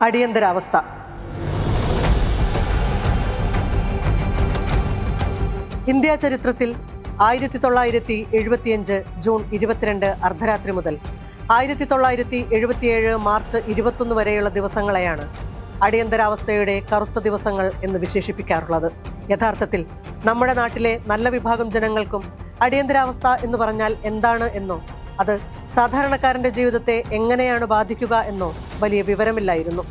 അടിയന്തരാവസ്ഥ. ഇന്ത്യ ചരിത്രത്തിൽ ആയിരത്തി തൊള്ളായിരത്തി എഴുപത്തിയഞ്ച് ജൂൺ ഇരുപത്തിരണ്ട് അർദ്ധരാത്രി മുതൽ ആയിരത്തി തൊള്ളായിരത്തി എഴുപത്തിയേഴ് മാർച്ച് ഇരുപത്തൊന്ന് വരെയുള്ള ദിവസങ്ങളെയാണ് അടിയന്തരാവസ്ഥയുടെ കറുത്ത ദിവസങ്ങൾ എന്ന് വിശേഷിപ്പിക്കാറുള്ളത്. യഥാർത്ഥത്തിൽ നമ്മുടെ നാട്ടിലെ നല്ല വിഭാഗം ജനങ്ങൾക്കും അടിയന്തരാവസ്ഥ എന്ന് പറഞ്ഞാൽ എന്താണ് എന്നോ അത് സാധാരണക്കാരന്റെ ജീവിതത്തെ എങ്ങനെയാണ് ബാധിക്കുക എന്നോ വലിയ വിവരമില്ലായിരുന്നു.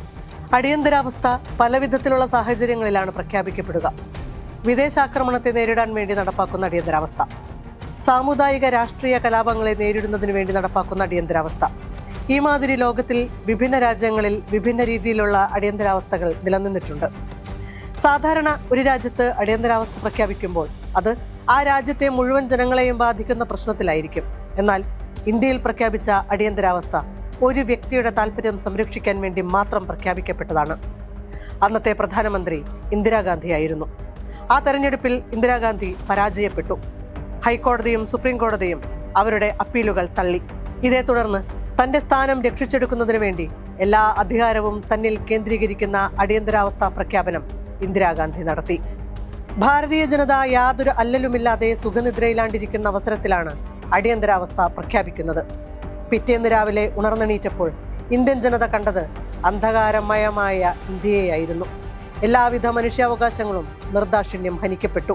അടിയന്തരാവസ്ഥ പല വിധത്തിലുള്ള സാഹചര്യങ്ങളിലാണ് പ്രഖ്യാപിക്കപ്പെടുക. വിദേശാക്രമണത്തെ നേരിടാൻ വേണ്ടി നടപ്പാക്കുന്ന അടിയന്തരാവസ്ഥ. സാമുദായിക രാഷ്ട്രീയ കലാപങ്ങളെ നേരിടുന്നതിന് വേണ്ടി നടപ്പാക്കുന്ന അടിയന്തരാവസ്ഥ. ഈ മാതിരി ലോകത്തിൽ വിഭിന്ന രാജ്യങ്ങളിൽ വിഭിന്ന രീതിയിലുള്ള അടിയന്തരാവസ്ഥകൾ നിലനിന്നിട്ടുണ്ട്. സാധാരണ ഒരു രാജ്യത്ത് അടിയന്തരാവസ്ഥ പ്രഖ്യാപിക്കുമ്പോൾ അത് ആ രാജ്യത്തെ മുഴുവൻ ജനങ്ങളെയും ബാധിക്കുന്ന പ്രശ്നത്തിലായിരിക്കും. എന്നാൽ ഇന്ത്യയിൽ പ്രഖ്യാപിച്ച അടിയന്തരാവസ്ഥ ഒരു വ്യക്തിയുടെ താല്പര്യം സംരക്ഷിക്കാൻ വേണ്ടി മാത്രം പ്രഖ്യാപിക്കപ്പെട്ടതാണ്. അന്നത്തെ പ്രധാനമന്ത്രി ഇന്ദിരാഗാന്ധിയായിരുന്നു. ആ തെരഞ്ഞെടുപ്പിൽ ഇന്ദിരാഗാന്ധി പരാജയപ്പെട്ടു. ഹൈക്കോടതിയും സുപ്രീം കോടതിയും അവരുടെ അപ്പീലുകൾ തള്ളി. ഇതേ തുടർന്ന് തന്റെ സ്ഥാനം രക്ഷിച്ചെടുക്കുന്നതിനു വേണ്ടി എല്ലാ അധികാരവും തന്നിൽ കേന്ദ്രീകരിക്കുന്ന അടിയന്തരാവസ്ഥ പ്രഖ്യാപനം ഇന്ദിരാഗാന്ധി നടത്തി. ഭാരതീയ ജനത യാതൊരു അല്ലലുമില്ലാതെ സുഖനിദ്രയിലാണ്ടിരിക്കുന്ന അവസരത്തിലാണ് അടിയന്തരാവസ്ഥ പ്രഖ്യാപിക്കുന്നത്. പിറ്റേന്ന് രാവിലെ ഉണർന്നെണീറ്റപ്പോൾ ഇന്ത്യൻ ജനത കണ്ടത് അന്ധകാരമയമായ ഇന്ത്യയെയായിരുന്നു. എല്ലാവിധ മനുഷ്യാവകാശങ്ങളും നിർദാക്ഷിണ്യം ഹനിക്കപ്പെട്ടു.